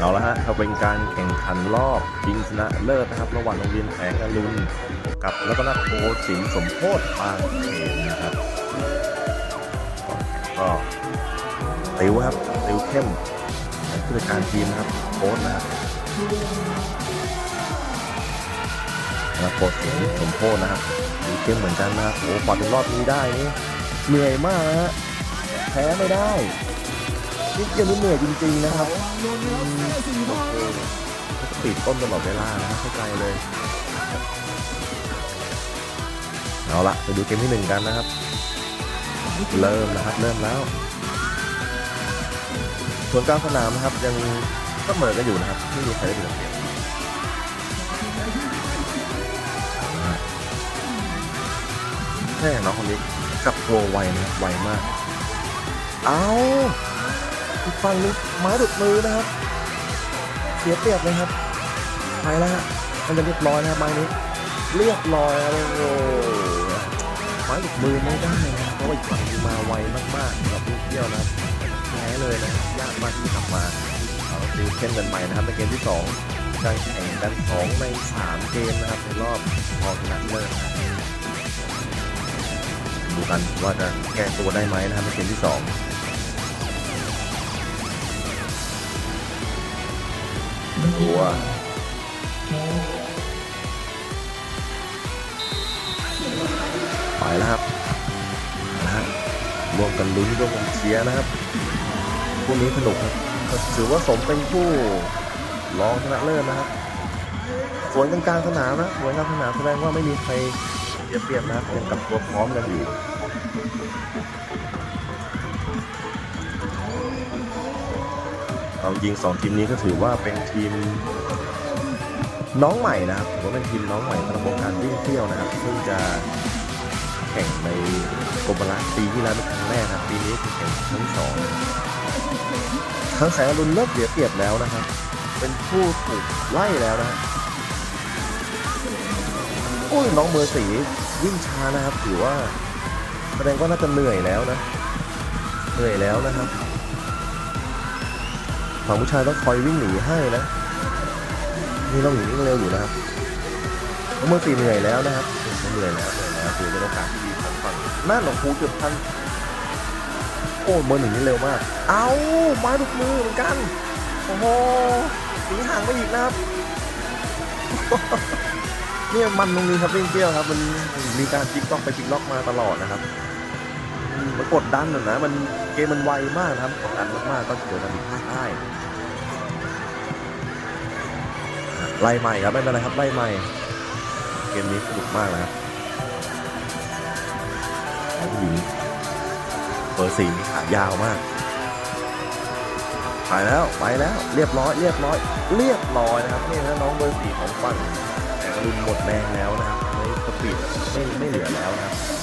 เอาละฮะเขาเป็นการแข่งขันรอบชิงชนะเลิศนะครับ ระหว่างโรงเรียนแสงอรุณกับรัตนโพสินสมโพธิปางเขนนะครับ ก็ติวครับติวเข้มผู้จัดการทีมนะครับโค้ชนะครับรัตนโพสินสมโพธินะครับติวเข้มเหมือนกันนะครับโอ้พอถึงรอบนี้ได้นี่เหนื่อยมากนะฮะแพ้ไม่ได้ นี่เกมนี้เหนื่อยจริงๆนะครับปิดต้นตลอดเวลานะเข้าใจเลย เอาละไปดูเกมที่หนึ่งกันนะครับ เริ่มนะครับ เริ่มแล้วส่วนกลางสนามนะครับยังเสมอกันอยู่นะครับไม่มีใครได้เปรียบเสียแม่น้องคนนี้กับตัวไวนะไวมาก เอา ฟังนึงไม้หลุดมือนะครับ เสียเปรียบเลยครับไปแล้วฮะมันจะเรียบร้อยนะครับไม้นี้เรียบร้อยแล้วโอ้ไม้หลุดมือไม่ได้นะเพราะว่าอีกฝั่งมาไวมากๆกับลูกเที่ยวนะแพ้เลยนะยากมากที่ทำมาเอาตีเช่นกันใหม่นะครับในเกมที่2การแข่งกัน2ใน 3 เกมนะครับในรอบพอชนะเลิศดูกันว่าจะแก้ตัวได้ไหมนะครับในเกมที่ 2 ว ไปแล้วครับนะฮะร่วมกันลุ้นร่วมกันเชียร์นะครับพวกนี้สนุกครับถือว่าสมเป็นผู้รองชนะเลิศนะครับสวนกลางสนามนะสวนกลางสนามแสดงว่าไม่มีใครเสียเปรียบนะครับยังกลับตัวพร้อมกันอยู่ เอาจริงสองทีมนี้ก็ถือว่าเป็นทีมน้องใหม่นะครับถือว่าเป็นทีมน้องใหม่สำหรับวงการวิ่งเที่ยวนะครับเพิ่งจะแข่งในกรมราปีที่แล้วเป็นครั้งแรกนะครับปีนี้คือแข่งครั้งสองทั้งแสงอรุณเลิกเสียเปรียบแล้วนะครับ เป็นผู้ถูกไล่แล้วนะฮะโอ้ยน้องเบอร์สีวิ่งช้านะครับถือว่าแสดงว่าน่าจะเหนื่อยแล้วนะเหนื่อยแล้วนะครับ ฝั่งผู้ชายต้องคอยวิ่งหนีให้นะนี่เราหนีวิ่งเร็วอยู่นะครับเมื่อสี่เหนื่อยแล้วนะครับเหนื่อยแล้วเหนื่อยแล้วถือเป็นโอกาสที่ดีของฝั่งนั่นหลงคูจุดทันโอ้เบอร์หนึ่งนี่เร็วมาก เอาม้ลูกมือเหมือนกันโอ้โหหนีห่างไปอีกนะครับเนี่ยมันตรงนี้ครับเล่นเกี้ยวครับ มันมีการพลิกล็อกไปพลิกล็อกมาตลอดนะครับ มันกดดันนะนะ มันเกมมันไวมากนะครับกดดันมากๆก็เกิดการผิดพลาดได้ไล่ใหม่ครับไม่เป็นไรครับไล่ใหม่ เกมนี้สนุกมากนะครับผู้หญิงเบอร์สี่นี่ขายาวมากไปแล้วไปแล้ว เรียบร้อย เรียบร้อย เรียบร้อยนะครับนี่นะน้องเบอร์สี่ของฝั่งแต่กรุณหมดแรงแล้วนะครับไม่สปีดไม่ไม่เหลือแล้วนะครับ